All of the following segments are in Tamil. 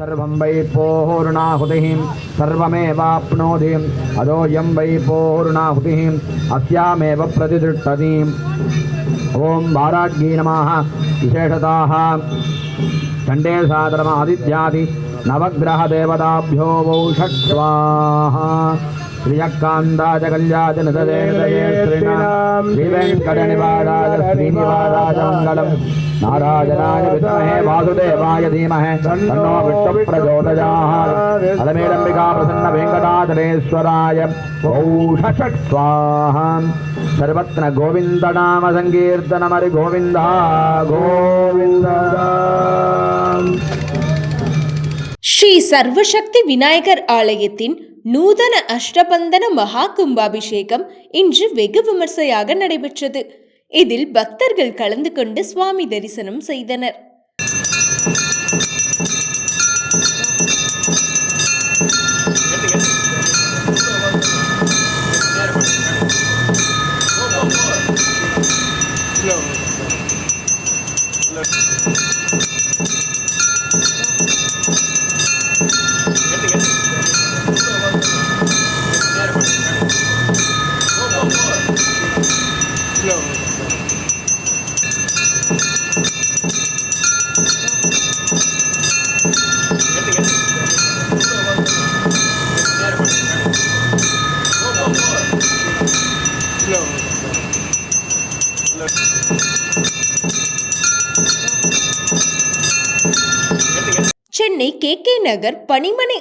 सर्वं वै पूर्णाहुतिः, सर्वमेवाप्नोति। अदोऽयं वै पूर्णाहुतिः, अस्यामेव प्रतिष्ठतीम् ॐ वाराज्ञी नमः। विशेषताः। चण्डे सादरमादित्यादि नवग्रहदेवताभ्यो वौ षट् स्वाहा श्रियकान्दाज श्रीवेङ्कटनिवाराज श्रीनिवाराज मङ्गलम् நாராஜனாய வித்மஹே வாசுதேவாய தீமஹே தன்னோ விஷ்ணு பிரச்சோதயாத் அலமேலம்பிகா பிரசன்ன வெங்கடாதலேஸ்வராய ஓஷட் ஸ்வாஹா சர்வத்ன கோவிந்த நாம சங்கீர்த்தனம் ஹரி கோவிந்தா கோவிந்தா ஸ்ரீ சர்வசக்தி விநாயகர் ஆலயத்தின் நூதன அஷ்டபந்தன மகா கும்பாபிஷேகம் இன்று வெகு விமர்சையாக நடைபெற்றது. இதில் பக்தர்கள் கலந்து கொண்டு சுவாமி தரிசனம் செய்தனர்.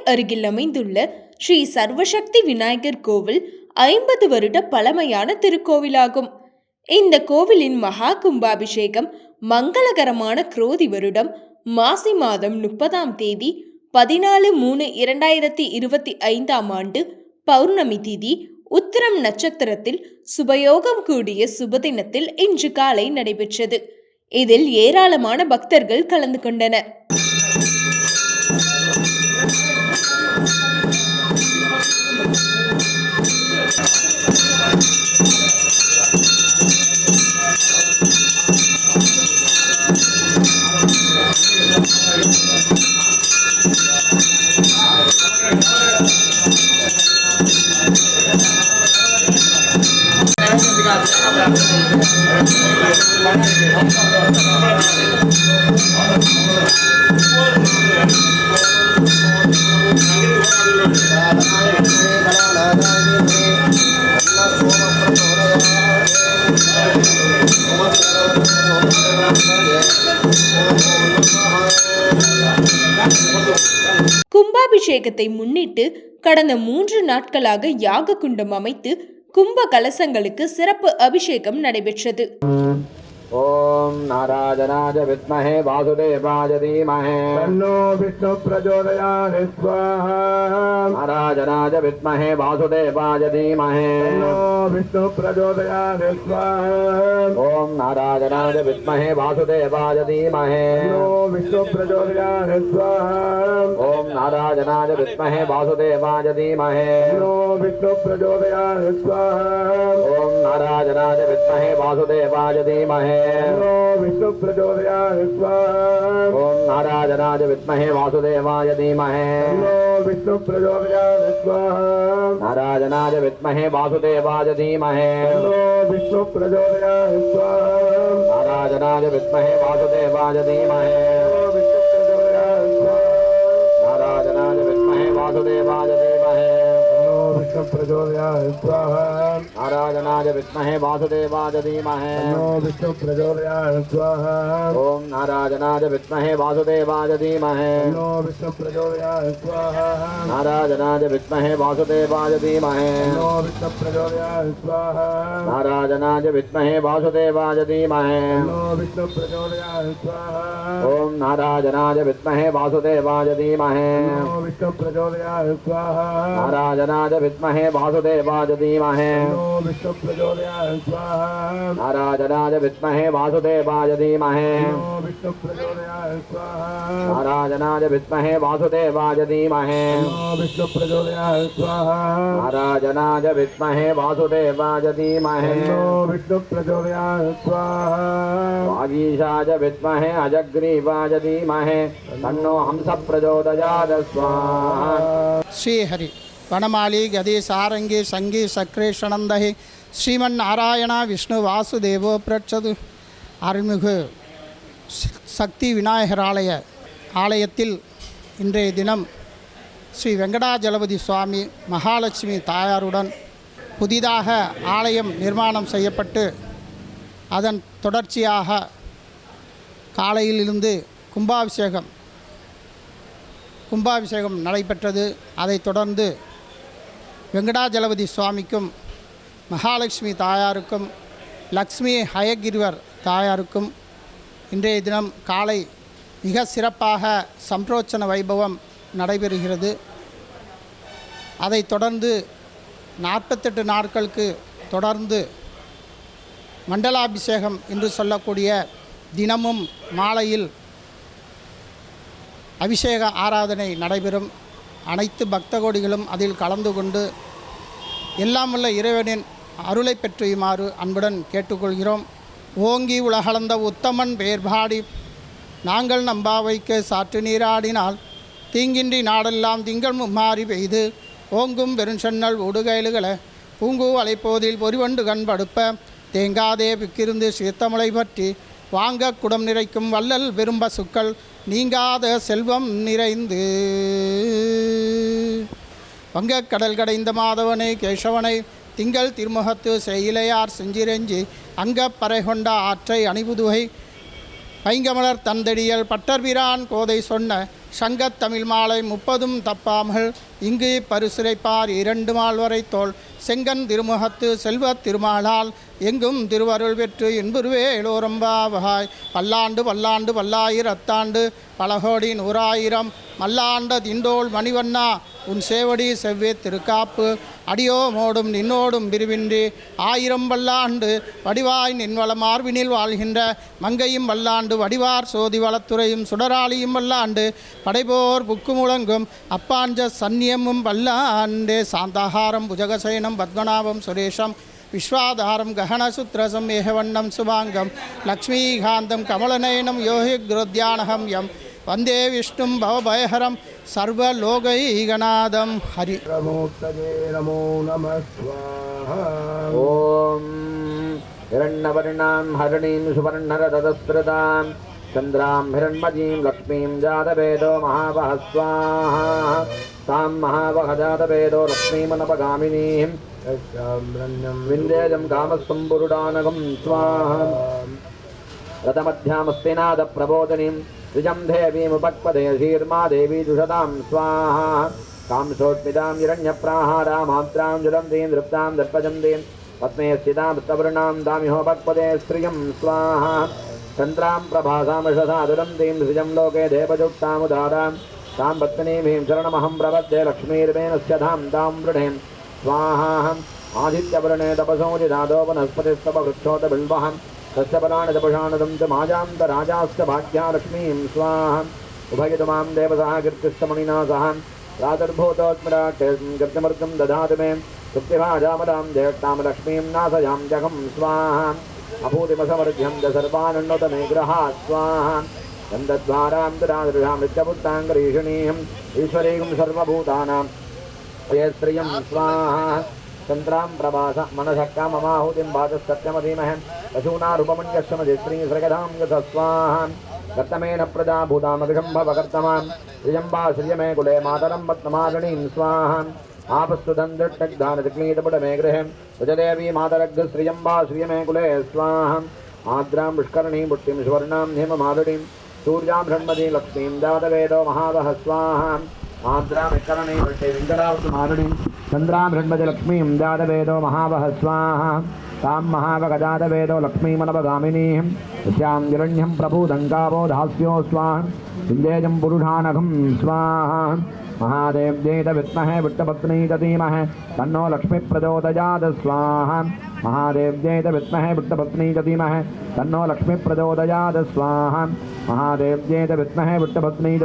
அருகில் அமைந்துள்ள ஸ்ரீ சர்வசக்தி விநாயகர் கோவில் ஐம்பது வருட பழமையான திருக்கோவிலாகும். இந்த கோவிலின் மகா கும்பாபிஷேகம் மங்களகரமான குரோதி வருடம் மாசி மாதம் முப்பதாம் தேதி பதினாலு மூணு இரண்டாயிரத்தி இருபத்தி ஐந்தாம் ஆண்டு பௌர்ணமி திதி உத்திரம் நட்சத்திரத்தில் சுபயோகம் கூடிய சுபதினத்தில் இன்று காலை நடைபெற்றது. இதில் ஏராளமான பக்தர்கள் கலந்து கொண்டனர். கும்பாபிஷேகத்தை முன்னிட்டு கடந்த மூன்று நாட்களாக யாக குண்டம் அமைத்து கும்ப கலசங்களுக்கு சிறப்பு அபிஷேகம் நடைபெற்றது. ॐ नारायणाय विद्महे वासुदेवाय धीमहि। तन्नो विष्णु प्रचोदयात् स्वाहा। नारायणाय विद्महे वासुदेवाय धीमहि। तन्नो विष्णु प्रचोदयात् स्वाहा। ॐ नारायणाय विद्महे वासुदेवाय धीमहि। तन्नो विष्णु प्रचोदयात् स्वाहा। ॐ नारायणाय विद्महे वासुदेवाय धीमहि। तन्नो विष्णु प्रचोदयात् स्वाहा। नाराज़ राज विद्महे वासुदेवाय धीमहे। विष्णु प्रचोदया ओम नाराज़ राज विद्महे वासुदेवाय धीमहे। विष्णु प्रचोदयाय नाराज़ राज विद्महे वासुदेवाय धीमहे। विष्णु प्रचोदयाय नाराज़ राज विद्महे वासुदेवाय धीमहे। विष्णु प्रचोदयाय नाराज़ राज विद्महे वासुदेवाय धीमहे प्रचोदयात् स्वाहा नारायणाय विद्महे वासुदेवाय धीमहे। तन्नो विष्णु प्रचोदयात् स्वाहा। ॐ नारायणाय विद्महे वासुदेवाय धीमहे। तन्नो विष्णु प्रचोदयात् स्वाहा। नारायणाय विद्महे वासुदेवाय धीमहे। तन्नो विष्णु प्रचोदयात् स्वाहा गजाननाय विद्महे वासुदेवाय धीमहे। ॐ नाराजनाय विद्महे वासुदेवाय धीमहे। नाराजनाय विद्महे वासुदेवाय धीमहे। नाराजनाय विद्महे वासुदेवाय धीमहे। नाराजनाय विद्महे वासुदेवाय धीमहे। नाराजनाय विद्महे वासुदेवाय धीमहे। नो विष्णु प्रचोदयात् स्वाहा वागीशाय विद्महे अजग्रीवाय धीमहि तन्नो हंस प्रचोदयात् स्वाहा ஸ்ரீஹரி வனமாலி கதி சாரங்கி சங்கி சக்ரேஷனந்தகி ஸ்ரீமன் நாராயணா விஷ்ணு வாசுதேவோ பிரச்சது அருள்மிகு ஸ்- சக்தி விநாயகர் ஆலய ஆலயத்தில் இன்றைய தினம் ஸ்ரீ வெங்கடாஜலபதி சுவாமி மகாலட்சுமி தாயாருடன் புதிதாக ஆலயம் நிர்மாணம் செய்யப்பட்டு அதன் தொடர்ச்சியாக காலையிலிருந்து கும்பாபிஷேகம் கும்பாபிஷேகம் நடைபெற்றது. அதைத் தொடர்ந்து வெங்கடாஜலபதி சுவாமிக்கும் மகாலட்சுமி தாயாருக்கும் லக்ஷ்மி ஹயகிரிவர் தாயாருக்கும் இன்றைய தினம் காலை மிக சிறப்பாக சம்ப்ரோச்சன வைபவம் நடைபெறுகிறது. அதைத் தொடர்ந்து நாற்பத்தெட்டு நாட்களுக்கு தொடர்ந்து மண்டலாபிஷேகம் என்று சொல்லக்கூடிய தினமும் மாலையில் அபிஷேக ஆராதனை நடைபெறும். அனைத்து பக்த கோடிகளும் அதில் கலந்து கொண்டு எல்லாம் உள்ள இறைவனின் அருளை பெற்றுமாறு அன்புடன் கேட்டுக்கொள்கிறோம். ஓங்கி உலகளந்த உத்தமன் வேர்பாடி நாங்கள் நம்பாவைக்கு சாற்று நீராடினால் தீங்கின்றி நாடெல்லாம் திங்கள் மும்மாறி பெய்து ஓங்கும் பெருஞ்சன்னல் உடுகைலுகளை பூங்கு அலைப்போதில் பொறிவண்டு கண்படுப்ப. தேங்காதே பிக்கிருந்து சீர்த்தமலை பற்றி. வாங்க குடம் நிறைக்கும் வள்ளல் பெரும்பசுக்கள் நீங்காத செல்வம் நிறைந்து. வங்கக்கடல் கடைந்த மாதவனை கேசவனை. திங்கள் திருமுகத்து செயலையார் செஞ்சிரெஞ்சி அங்கப்பறை கொண்ட ஆற்றை அணிபுதுகை. பைங்கமலர் தந்தடியல் பட்டர்பிரான் கோதை சொன்ன. சங்கத் தமிழ் மாலை முப்பதும் தப்பாமல் இங்கு பரிசுரைப்பார் இரண்டு மால் வரை தோல். செங்கன் திருமுகத்து செல்வத் திருமாலால் எங்கும் திருவருள் பெற்று இன்புருவே எழோரம்பாவகாய் பல்லாண்டு பல்லாண்டு பல்லாயிரத்தாண்டு பலகோடி நூறாயிரம். மல்லாண்ட திண்டோள் மணிவண்ணா உன் சேவடி செவ்வே திருக்காப்பு அடியோ மோடும் நின்னோடும் பிரிவின்றி ஆயிரம் வல்லாண்டு வடிவாய் நின்வள மார்பினில் வாழ்கின்ற மங்கையும் வல்லாண்டு வடிவார் சோதி வளத்துறையும் சுடராளியும் வல்லாண்டு படைபோர் புக்கு முழங்கும் அப்பாஞ்ச சந்நியமும் வல்லாண்டே சாந்தாகாரம் புஜகசயனம் பத்மநாபம் சுரேஷம் விஸ்வாதாரம் ககனசுத்ரசம் ஏகவண்ணம் சுபாங்கம் லக்ஷ்மீகாந்தம் கமலநயனம் யோகி குருத்யானகம் யம். வந்தே விஷ்ணும் பவபயஹரம் சர்வலோகைகநாதம். ஹரி. ரமோக்தே நமோ நம ஓம். ஹிரண்ணவர்ணாம் ஹரிணீம் சுவர்ணரதஸ்திரதாம் சந்திராம் ஹிரண்மதீம் லக்ஷ்மீம் ஜாதவேதோ மகாவஹஸ்வாஹா தாம் மகாவகஜாதவேதோ லக்ஷ்மீமனபகாமினீம் விந்தேஜம் காமசம்புருடானகம் ஸ்வாஹா ரதமத்தியாமஸ்திநாத பிரபோதனீம் द्विजम् देवीमुपक्पदयशीर्मा देवी दुषदां स्वाहा। कांसोत्मितां हिरण्यप्राहारां मात्रां जुलं दीन् दृप्तां दर्पजं दीन् पद्मे स्थितां तवृणां दाम्योपक्पदे स्त्रियं, स्वाहा। चन्द्रां प्रभासामिषसा दुलं दीं द्विजं लोके देवजुक्तामुदारां तां पत्नीमीं शरणमहं प्रपद्ये लक्ष्मीर्मेनस्य धां, तां वृढें स्वाहाहम् आदित्यवृणे तपसोजिदादो वनस्पतिस्तपवृक्षोतबिल्वहम् षष्ठपराणतपषाणतं च माजां त राजाश्च भाग्यालक्ष्मीं स्वाहा। उभयतुमां देवसः कीर्तिष्टमणिना सह रातर्भूतोत्मराक्षं कीर्तिमर्गं दधातु मे। सुप्तिभाजामलां जयट्टां लक्ष्मीं नासयां जघं स्वाहा। अभूतिमसमर्घ्यं च सर्वानुन्नतमे ग्रहा स्वाहा। गन्धद्वारां तदादृशां नित्यपुत्राङ्गरीषिणीम् ईश्वरीं सर्वभूतानां श्रेयस्त्रियं स्वाहा। प्रभास मनसः काममाहुतिं भाजः పశూనారుపమన్యశ్రమధిశ్రీసృగదాం యథస్వాహాన్ దత్తమేన ప్రజాభూతామభిషంభవకర్తమాన్ శ్రియమే కులే మాతరం పద్మమారణీం స్వాహాన్ ఆపస్సుదందృగ్ధానతిక్లీతపుటమే గృహం ఉజదేవీ మాతరగ్ధ శ్రియంబా శ్రియమే కులే స్వాహం ఆద్రాం పుష్కరణీం పుష్టిం సువర్ణాం హిమమాధుడిం సూర్యాం షణ్మదీ లక్ష్మీం దేవతవేదో మహాదహ స్వాహాం ఆద్రాం వికరణీ పుష్టి వెంకటావృత మాధుడిం చంద్రాం షణ్మది లక్ష్మీం దేవతవేదో మహావహ స్వాహాం तां महावगजातवेदो लक्ष्मीमनवगामिनीं तस्यां हिरण्यं प्रभूदङ्गावो धास्यो स्वाहा विन्देजं पुरुषानघं स्वाहा। महादेव च विद्महे विट्टपत्नी च धीमहे तन्नो लक्ष्मी प्रचोदयात् स्वाहा। महादेव्यै च विद्महे विट्टपत्नी च धीमहि तन्नो लक्ष्मी प्रचोदयात् स्वाहा। महादेव्यै च विद्महे विट्टपत्नी च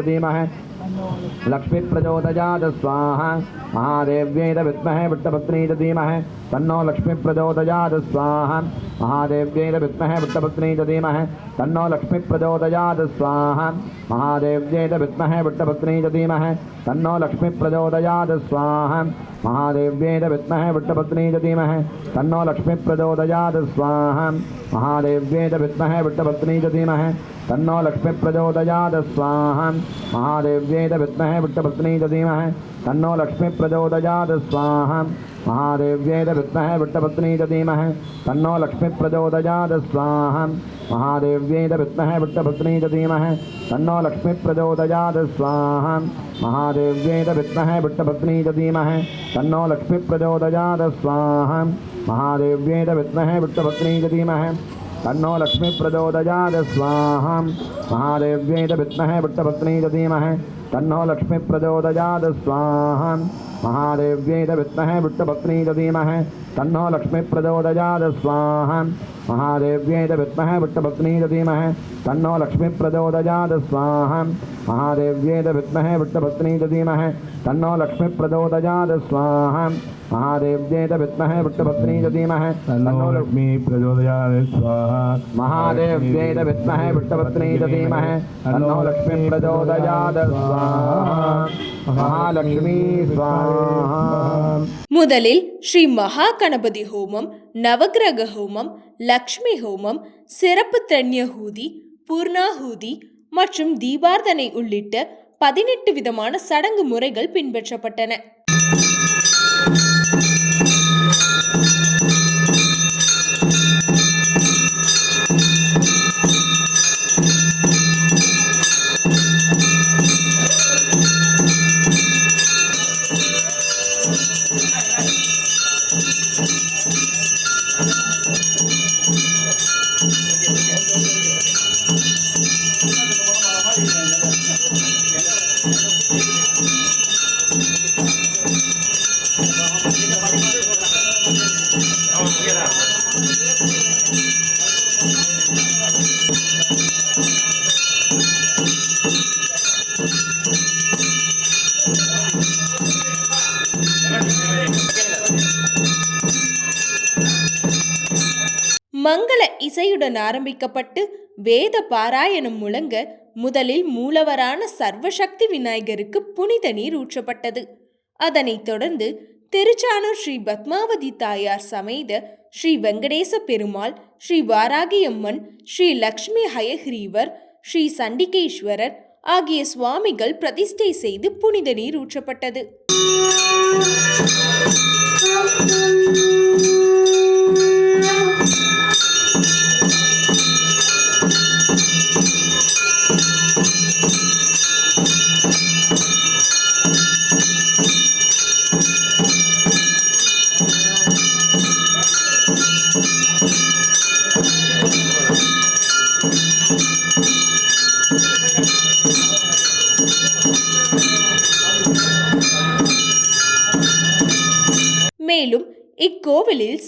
लक्ष्मी प्रचोदयात् स्वाहा। महादेव्यै च विद्महे विट्टपत्नी च धीमहि तन्नो लक्ष्मी प्रचोदयात् स्वाहा। महादेव्यै च विद्महे विट्टपत्नी च धीमहि तन्नो लक्ष्मी प्रचोदयात् स्वाहा। महादेव्यै च विद्महे विट्टपत्नी च धीमहि तन्नो लक्ष्मी प्रचोदयात् स्वाहा। महादेव्यै च विद्महे विट्टपत्नी च धीमहि तन्नो लक्ष्मी प्रचोदयात् स्वाहा। महादेव्यै च विद्महे विट्टपत्नी च धीमहि। तन्नो लक्ष्मी प्रचोदयात् स्वाहा। महादेव्यै च विद्महे विट्टपत्नी च धीमहि। तन्नो लक्ष्मी प्रचोदयात् स्वाहा। महादेव्यै च विट्टपत्नी च धीमहि। तन्नो लक्ष्मी प्रचोदयात् स्वाहा। महादेव्यै च विट्टपत्नी च धीमहि। तन्नो लक्ष्मी प्रचोदयात् स्वाहा। महादेव्यै च विद्महे विट्टपत्नी च धीमहि। तन्नो लक्ष्मी प्रचोदयात् स्वाहा। महादेव्येत विद्महे वृत्तभक्नी धीमहे तन्नो लक्ष्मी प्रचोदयाद स्वाहा। महादेव्येत विद्महे वृत्तभक्नी धीमहे तन्नो लक्ष्मी प्रचोदयाद स्वाहा। महादेव्यै च विद्महे विट्टपत्नी च धीमहि तन्नो लक्ष्मी प्रचोदयात् स्वाहा। महादेव्यै च विद्महे विट्टपत्नी च धीमहि तन्नो लक्ष्मी प्रचोदयात् स्वाहा। महादेव्यै च विद्महे विट्टपत्नी च धीमहि तन्नो लक्ष्मी प्रचोदयात् स्वाहा। महादेव्यै च विद्महे विट्टपत्नी च धीमहि तन्नो लक्ष्मी प्रचोदयात् स्वाहा। महादेव्यै च विद्महे विट्टपत्नी च धीमहि तन्नो लक्ष्मी प्रचोदयात् स्वाहा। முதலில் ஸ்ரீ மகா கணபதி ஹோமம் நவக்கிரக ஹோமம் லக்ஷ்மி ஹோமம் சிறப்பு தண்யஹூதி பூர்ணாஹூதி மற்றும் தீபார்த்தனை உள்ளிட்ட பதினெட்டு விதமான சடங்கு முறைகள் பின்பற்றப்பட்டன. மங்கள இசையுடன் ஆரம்பிக்கப்பட்டு வேத பாராயணம் முழங்க முதலில் மூலவரான சர்வசக்தி விநாயகருக்கு புனித நீர் ஊற்றப்பட்டது. அதனைத் தொடர்ந்து திருச்சானூர் ஸ்ரீ பத்மாவதி தாயார் சமேத ஸ்ரீ வெங்கடேச பெருமாள் ஸ்ரீ வாராகியம்மன் ஸ்ரீ லக்ஷ்மி ஹயக்ரீவர் ஸ்ரீ சண்டிகேஸ்வரர் ஆகிய சுவாமிகள் பிரதிஷ்டை செய்து புனித நீர் ஊற்றப்பட்டது.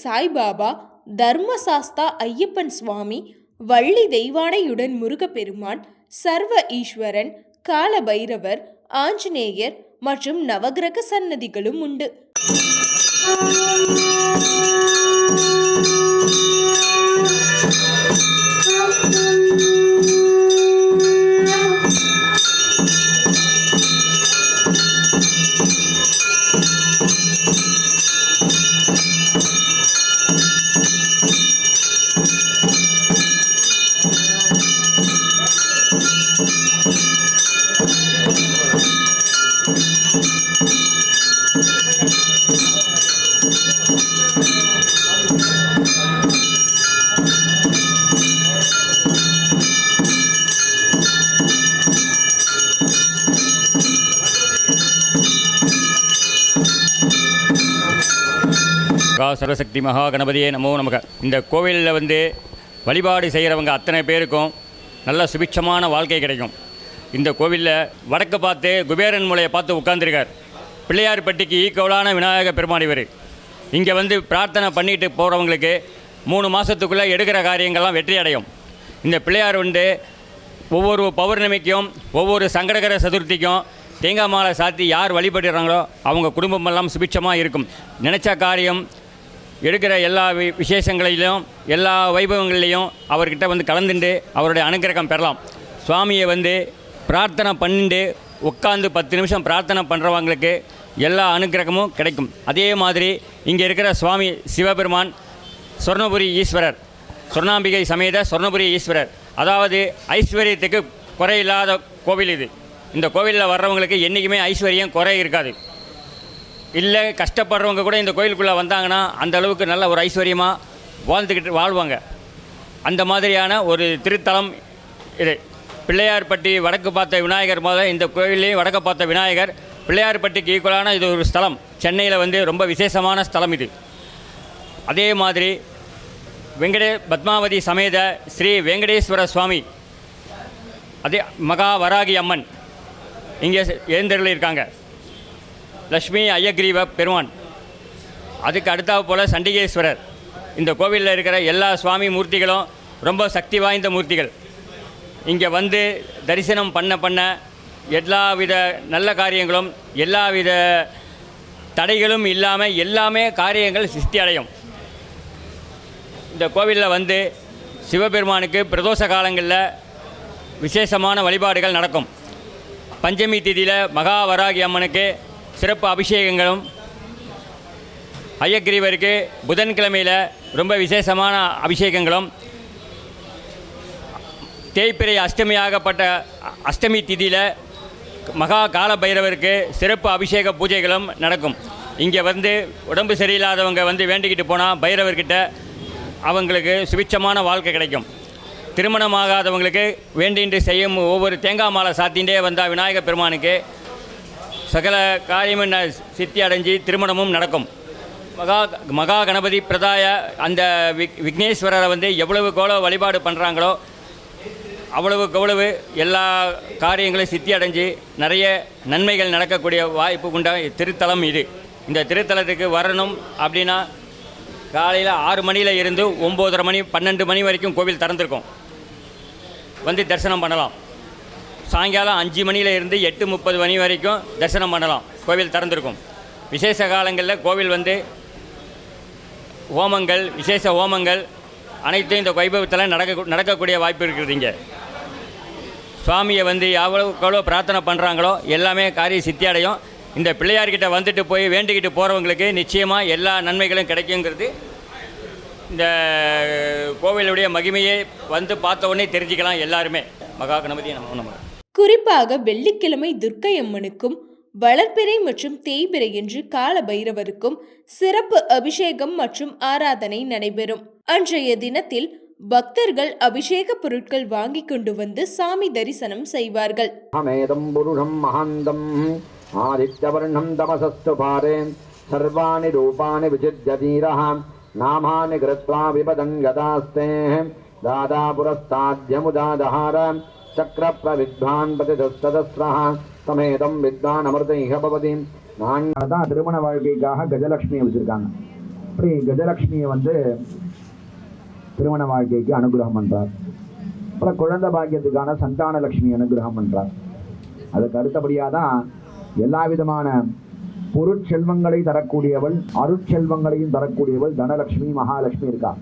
சாய்பாபா தர்மசாஸ்தா ஐயப்பன் சுவாமி வள்ளி தெய்வானையுடன் முருகப்பெருமான் சர்வ ஈஸ்வரன் கால பைரவர் ஆஞ்சநேயர் மற்றும் நவகிரக சன்னதிகளும் உண்டு. கா சர்வசக்தி மகா கணபதியே நமோ நமக. இந்த கோவிலில் வந்து வழிபாடு செய்கிறவங்க அத்தனை பேருக்கும் நல்ல சுபிட்சமான வாழ்க்கை கிடைக்கும். இந்த கோவிலில் வடக்கு பார்த்து குபேரன் மூலையை பார்த்து உட்காந்துருக்கார் பிள்ளையார்பட்டிக்கு ஈக்குவலான விநாயகர் பெருமாள் இவர். இங்கே வந்து பிரார்த்தனை பண்ணிட்டு போகிறவங்களுக்கு மூணு மாதத்துக்குள்ளே எடுக்கிற காரியங்கள்லாம் வெற்றி அடையும். இந்த பிள்ளையார் வந்து ஒவ்வொரு பௌர்ணமிக்கும் ஒவ்வொரு சங்கடகர சதுர்த்திக்கும் தேங்காய் மாலை சாத்தி யார் வழிபடுறாங்களோ அவங்க குடும்பமெல்லாம் சுபிட்சமாக இருக்கும். நினச்ச காரியம் எடுக்கிற எல்லா வி விசேஷங்களிலும் எல்லா வைபவங்கள்லேயும் அவர்கிட்ட வந்து கலந்துண்டு அவருடைய அனுக்கிரகம் பெறலாம். சுவாமியை வந்து பிரார்த்தனை பண்ணிட்டு உட்காந்து பத்து நிமிஷம் பிரார்த்தனை பண்ணுறவங்களுக்கு எல்லா அனுக்கிரகமும் கிடைக்கும். அதே மாதிரி இங்கே இருக்கிற சுவாமி சிவபெருமான் சொர்ணபுரி ஈஸ்வரர் சொர்ணாம்பிகை சமேத சொர்ணபுரி ஈஸ்வரர். அதாவது ஐஸ்வர்யத்துக்கு குறையில்லாத கோவில் இது. இந்த கோவிலில் வர்றவங்களுக்கு என்றைக்குமே ஐஸ்வர்யம் குறை இருக்காது. இல்லை கஷ்டப்படுறவங்க கூட இந்த கோயிலுக்குள்ளே வந்தாங்கன்னா அந்த அளவுக்கு நல்ல ஒரு ஐஸ்வர்யமாக வாழ்ந்துக்கிட்டு வாழ்வாங்க. அந்த மாதிரியான ஒரு திருத்தலம் இது. பிள்ளையார்பட்டி வடக்கு பார்த்த விநாயகர் முதல்ல இந்த கோயிலையும் வடக்கு பார்த்த விநாயகர். பிள்ளையார்பட்டிக்கு ஈக்குவலான இது ஒரு ஸ்தலம். சென்னையில் வந்து ரொம்ப விசேஷமான ஸ்தலம் இது. அதே மாதிரி வெங்கடே பத்மாவதி சமேத ஸ்ரீ வெங்கடேஸ்வர சுவாமி. அதே மகா வராகி அம்மன். இங்கே எழுந்தருளி இருக்காங்க. லக்ஷ்மி ஐயக்ரீவ பெருமான். அதுக்கு அடுத்தாவு போல் சண்டிகேஸ்வரர். இந்த கோவிலில் இருக்கிற எல்லா சுவாமி மூர்த்திகளும் ரொம்ப சக்தி வாய்ந்த மூர்த்திகள். இங்கே வந்து தரிசனம் பண்ண பண்ண எல்லா வித நல்ல காரியங்களும் எல்லா வித தடைகளும் இல்லாமல் எல்லாமே காரியங்கள் சிஸ்தி அடையும். இந்த கோவிலில் வந்து சிவபெருமானுக்கு பிரதோஷ காலங்களில் விசேஷமான வழிபாடுகள் நடக்கும். பஞ்சமி திதியில் மகாவராகி அம்மனுக்கு சிறப்பு அபிஷேகங்களும் ஐயக்கிரீவருக்கு புதன்கிழமையில் ரொம்ப விசேஷமான அபிஷேகங்களும் தேய்பிரை அஷ்டமியாகப்பட்ட அ- அஷ்டமி திதியில் மகா கால பைரவருக்கு சிறப்பு அபிஷேக பூஜைகளும் நடக்கும். இங்கே வந்து உடம்பு சரியில்லாதவங்க வந்து வேண்டிக்கிட்டு போனால் பைரவர்கிட்ட அவங்களுக்கு சுபிட்சமான வாழ்க்கை கிடைக்கும். திருமணமாகாதவங்களுக்கு வேண்டின்று செய்யும் ஒவ்வொரு தேங்காய் மாலை சாத்தின்றே வந்தால் விநாயகர் பெருமானுக்கு சகல காரியமும் சித்தி அடைஞ்சு திருமணமும் நடக்கும். மகா மகா கணபதி பிரதாய அந்த விக் விக்னேஸ்வரரை வந்து எவ்வளவுக்கு எவ்வளோ வழிபாடு பண்ணுறாங்களோ அவ்வளவுக்கு அவ்வளவு எல்லா காரியங்களும் சித்தி அடைஞ்சு நிறைய நன்மைகள் நடக்கக்கூடிய வாய்ப்பு கொண்ட திருத்தலம் இது. இந்த திருத்தலத்துக்கு வரணும் அப்படின்னா காலையில் ஆறு மணியில் இருந்து ஒம்போதரை மணி பன்னெண்டு மணி வரைக்கும் கோவில் திறந்துருக்கும். வந்து தரிசனம் பண்ணலாம். சாயங்காலம் அஞ்சு மணியில் இருந்து எட்டு முப்பது மணி வரைக்கும் தரிசனம் பண்ணலாம். கோவில் திறந்திருக்கும். விசேஷ காலங்களில் கோவில் வந்து ஹோமங்கள் விசேஷ ஹோமங்கள் அனைத்தும் இந்த வைபவத்தில் நடக்க நடக்கக்கூடிய வாய்ப்பு இருக்குது இங்கே. சுவாமியை வந்து எவ்வளவுக்கு எவ்வளோ பிரார்த்தனை பண்ணுறாங்களோ எல்லாமே காரிய சித்தி அடையும் இந்த பிள்ளையார்கிட்ட வந்துட்டு போய் வேண்டிக்கிட்டு போகிறவங்களுக்கு நிச்சயமாக எல்லா நன்மைகளும் கிடைக்குங்கிறது இந்த கோவிலுடைய மகிமையை வந்து பார்த்த உடனே தெரிஞ்சுக்கலாம் எல்லாருமே. மகா கணபதி நம்ம குறிப்பாக வெள்ளிக்கிழமை துர்க்கை அம்மனுக்கும் வளர்பிறை மற்றும் தேய்பிறை என்று கால பைரவருக்கும் சிறப்பு அபிஷேகம் மற்றும் ஆராதனை நடைபெறும். அன்றைய தினத்தில் பக்தர்கள் அபிஷேக பொருட்கள் வாங்கிக் கொண்டு வந்து சாமி தரிசனம் செய்வார்கள். அமேதம் புருஷம் மகாந்தம் ஆதித்யவர்ணம் தமசஸ்து பாரே சர்வாணி ரூபாணி விசித்தியதீரः நாமானி கிருத்வா விபதன் கதாஸ்தே தாதா புரஸ்தாத்யமுதாதஹார சக்கரப்பிரவித்வான் பதிதஸ்ததஸ்ரः சமேதம் வித்வான் அமிர்த பவதி நான் தான் திருமண வாழ்க்கைக்காக கஜலட்சுமியை வச்சிருக்காங்க. அப்படி கஜலட்சுமியை வந்து திருமண வாழ்க்கைக்கு அனுகிரகம் பண்ணுறார் அப்புறம் குழந்தை பாக்கியத்துக்கான சந்தான லட்சுமி அனுகிரகம் பண்ணுறார் அதுக்கு அடுத்தபடியாக தான் எல்லா விதமான பொருட்செல்வங்களை தரக்கூடியவள் அருட்செல்வங்களையும் தரக்கூடியவள் தனலட்சுமி மகாலட்சுமி இருக்கா?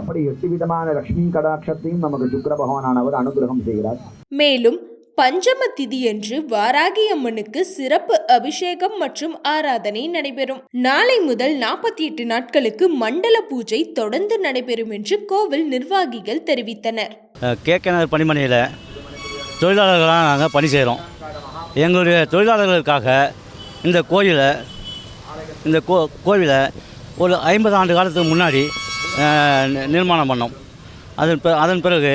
அப்படி எட்டு விதமான லட்சுமி கடாட்சத்தையும் நமக்கு சுக்கிர பகவானானவர் அனுகிரகம் செய்கிறார். மேலும் பஞ்சம திதியன்று வாராகி அம்மனுக்கு சிறப்பு அபிஷேகம் மற்றும் ஆராதனை நடைபெறும். நாளை முதல் நாற்பத்தி எட்டு நாட்களுக்கு மண்டல பூஜை தொடர்ந்து நடைபெறும் என்று கோவில் நிர்வாகிகள் தெரிவித்தனர். கேகேநகர் பணிமனையில் தொழிலாளர்களாக நாங்கள் பணி செய்கிறோம் எங்களுடைய தொழிலாளர்களுக்காக இந்த கோயிலை இந்த கோ கோவிலை ஒரு ஐம்பது ஆண்டு காலத்துக்கு முன்னாடி நி- நிர்மாணம் பண்ணோம். அதன் பிற அதன் பிறகு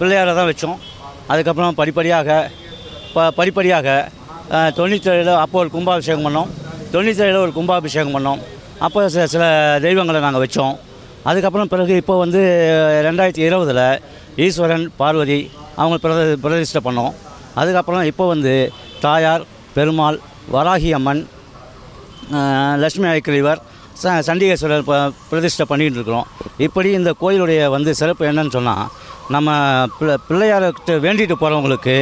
பிள்ளையாரை தான் வச்சோம். அதுக்கப்புறம் படிப்படியாக ப படிப்படியாக அஹ், தொண்ணூத்தேழில் அப்போ ஒரு கும்பாபிஷேகம் பண்ணோம். தொண்ணூத்தேழில் ஒரு கும்பாபிஷேகம் பண்ணோம். அப்போ சில சில தெய்வங்களை நாங்கள் வச்சோம். அதுக்கப்புறம் பிறகு இப்போ வந்து ரெண்டாயிரத்தி இருபதில் ஈஸ்வரன் பார்வதி அவங்க பிரத பிரதிஷ்டை பண்ணோம். அதுக்கப்புறம் இப்போ வந்து தாயார் பெருமாள் வராகி அம்மன் லட்சுமி ஐக்கிரிவர் ச சண்டிகேஸ்வரர் ப பிரதிஷ்டை பண்ணிகிட்டு இருக்கிறோம். இப்படி இந்த கோயிலுடைய வந்து சிறப்பு என்னன்னு சொன்னால் நம்ம பிள்ளை பிள்ளையார்கிட்ட வேண்டிட்டு போகிறவங்களுக்கு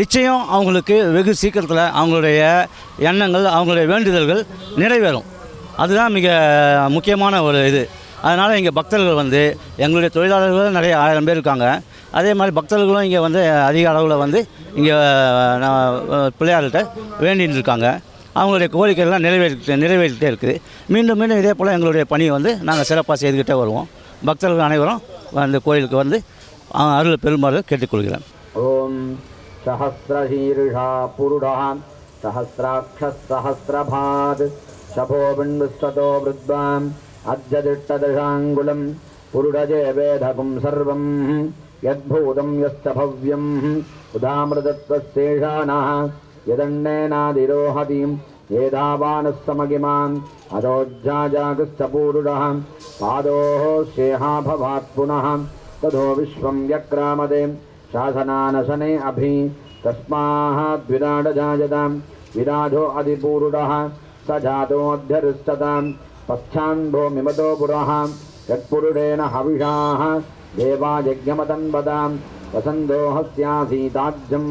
நிச்சயம் அவங்களுக்கு வெகு சீக்கிரத்தில் அவங்களுடைய எண்ணங்கள் அவங்களுடைய வேண்டுதல்கள் நிறைவேறும். அதுதான் மிக முக்கியமான ஒரு இது. அதனால் இங்கே பக்தர்கள் வந்து எங்களுடைய தொழிலாளர்கள் நிறைய ஆயிரம் பேர் இருக்காங்க. அதே மாதிரி பக்தர்களும் இங்கே வந்து அதிக அளவில் வந்து இங்கே பிள்ளையார்கிட்ட வேண்டின்னு இருக்காங்க. அவங்களுடைய கோரிக்கைகள்லாம் நிறைவேறி நிறைவேறிட்டே இருக்குது. மீண்டும் மீண்டும் இதே போல் எங்களுடைய பணியை வந்து நாங்கள் சிறப்பாக செய்துக்கிட்டே வருவோம். பக்தர்கள் அனைவரும் அந்த கோயிலுக்கு வந்து அருள் பெருமாறு கேட்டுக்கொள்கிறேன். ஓம் சஹசிரஹீரிஷா புருடா சஹசிராட்சசஹசிரபாத் சபோபின்விஸ்வதோ விருத்வாம் அஜதிஷ்டதிஷாங்குலம் புருடஜே வேதகும் சர்வம். यद्भूतं यश्च भव्यम्। उदामृतत्वस्येषानः यदण्डेनादिरोहतिम् एधावानः समगिमाम् अधोज्जाजागश्च पूरुषः पादोः शेहा पुनः ततो विश्वं व्यक्रामदे शासनानशने अभि। तस्माद्विराडजायतां विराजो अधिपूरुडः। स जातोऽध्यरिष्टतां पश्चान् भूमिमतो पुरः। यत्पुरुषेण हविषाः। देवायज्ञमदन्वदां वसन्दोहस्यासीताज्यं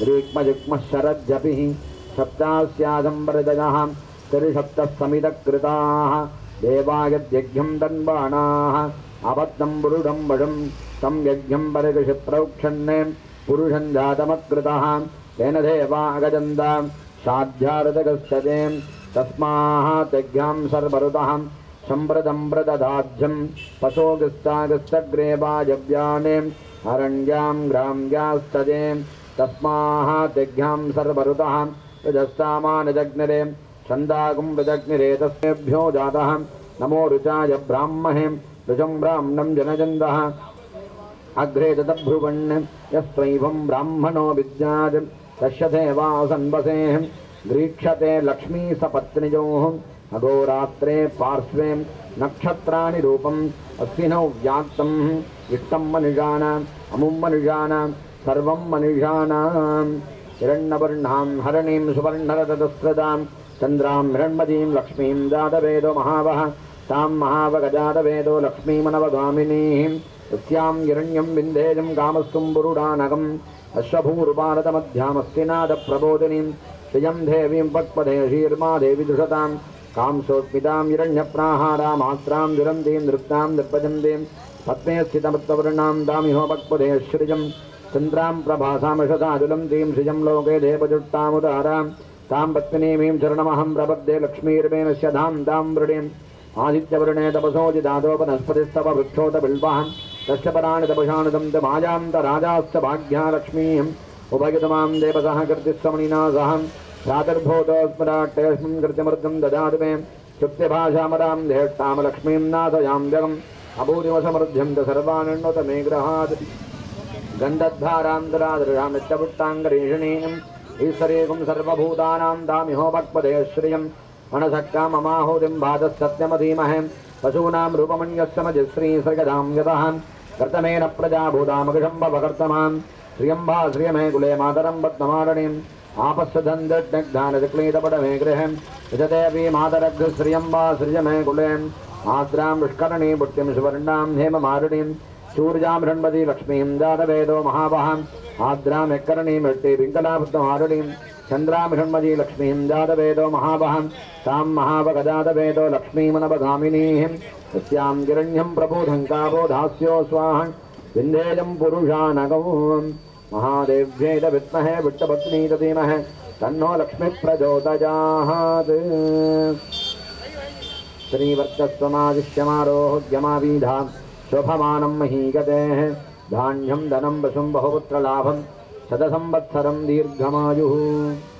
ग्रीक्मयुग्मः शरज्जपिः सप्तास्यादम्बरजयः त्रिसप्तः समितकृताः। देवायद्यज्ञं दन्वाणाः अपत्नं तम वशं तं प्रौक्षण परकृषि प्रौक्षन्ने पुरुषं जातमत्कृतः। तेन देवागजन्त शाध्यारतगच्छते तस्माः त्यज्ञां सर्वरुतः। सम्प्रदं प्रददाज्यं पशोगस्तागस्तग्रेवायव्याने अरण्यां ग्राम्यास्तदे तस्मात् यज्ञां सर्वरुतः रजस्तामानजग्निरे छन्दागुं जातः। नमो ऋचाय ब्राह्महे ऋचं ब्राह्मणं जनजन्दः अग्रे तदभ्रुवन् यस्त्वैवं ब्राह्मणो विद्यात् तस्य देवासन्वसेः ग्रीक्षते लक्ष्मी అఘోరాత్రే పార్శ్వే నక్షత్రాణి రూపం అస్మినౌ వ్యాక్తం ఇష్టం మనుజానాం అముం మనుజానాం సర్వం మనుజానాం హిరణ్యవర్ణాం హరణీం సువర్ణరతస్రదాం చంద్రాం హిరణ్మదీం లక్ష్మీం దాతవేదో మహావహ తాం మహావగజాతవేదో లక్ష్మీమనవగామినీ తస్యాం హిరణ్యం వింధేజం కామస్సుంబురుడానగం అశ్వభూరుపారతమధ్యామస్తినాథ ప్రబోధినీం శ్రియం దేవీం పక్వదేశీర్మాదేవి దుషతాం कांसोऽस्मिताम् हिरण्यप्राहाराम् आस्त्राम् दुरन्दीम् नृप्ताम् निर्भजन्दीम् पद्मे स्थितमत्तवर्णाम् दामिहोपक्पदे श्रिजम् चन्द्राम् प्रभासामिषदाजुलम् तीम् श्रिजम् लोके देवजुट्टामुदाराम् तां पत्नीमीम् शरणमहम् प्रबद्धे लक्ष्मीर्मेनस्य धाम् ताम् वृणीम् आदित्यवर्णे तपसोजि धातो वृक्षोत बिल्वाहम् तस्य पराणि तपशानुदम् च मायाम् भाग्या लक्ष्मीम् उभयतमाम् देवसः कृतिस्समणिना सहम् प्रातर्भूतस्मराट्टेऽस्मिन् कृत्यमर्गम् ददातु मे। कृत्यभाषामदां धेष्टामलक्ष्मीं नाथयां जगम् अभूदिवसमर्ध्यं च सर्वानुन्नत मे गृहात् गन्धद्धारान्तरादृशामित्यपुट्टाङ्गरीषणीम् ईश्वरेकं सर्वभूतानां दामिहो भक्पदे श्रियम् अनसक्काममाहुतिं भातसत्यमधीमहे पशूनां रूपमन्यस्तमजश्रीसृगदां यतः कर्तमेन प्रजाभूतामकृषम्भवकर्तमां श्रियम्भा श्रियमे कुले मातरं पद्ममारणीम् आपस्वधन्दग्धानक्लीतपटमेग्रहं यजदेवी मातरग्धश्रियं वा सृजमे कुलें आद्रां विष्करणी पुट्यं सुवर्णां हेममारुणीं सूर्यां रण्वती लक्ष्मीं दानवेदो महावहाम् आद्रां यकरणीं वृत्ति पिङ्गलाबुद्धमारुणीं चन्द्रां रण्वती लक्ष्मीं महादेव्यै विद्महे विट्टपत्नी च धीमहि तन्नो लक्ष्मीप्रचोदयात्। श्रीवर्चस्वमादिश्यमारोह्यमावीधा शोभमानं महीगतेः, धान्यं, धनं, वसुं, बहुपुत्रलाभं, शतसंवत्सरं दीर्घमायुः।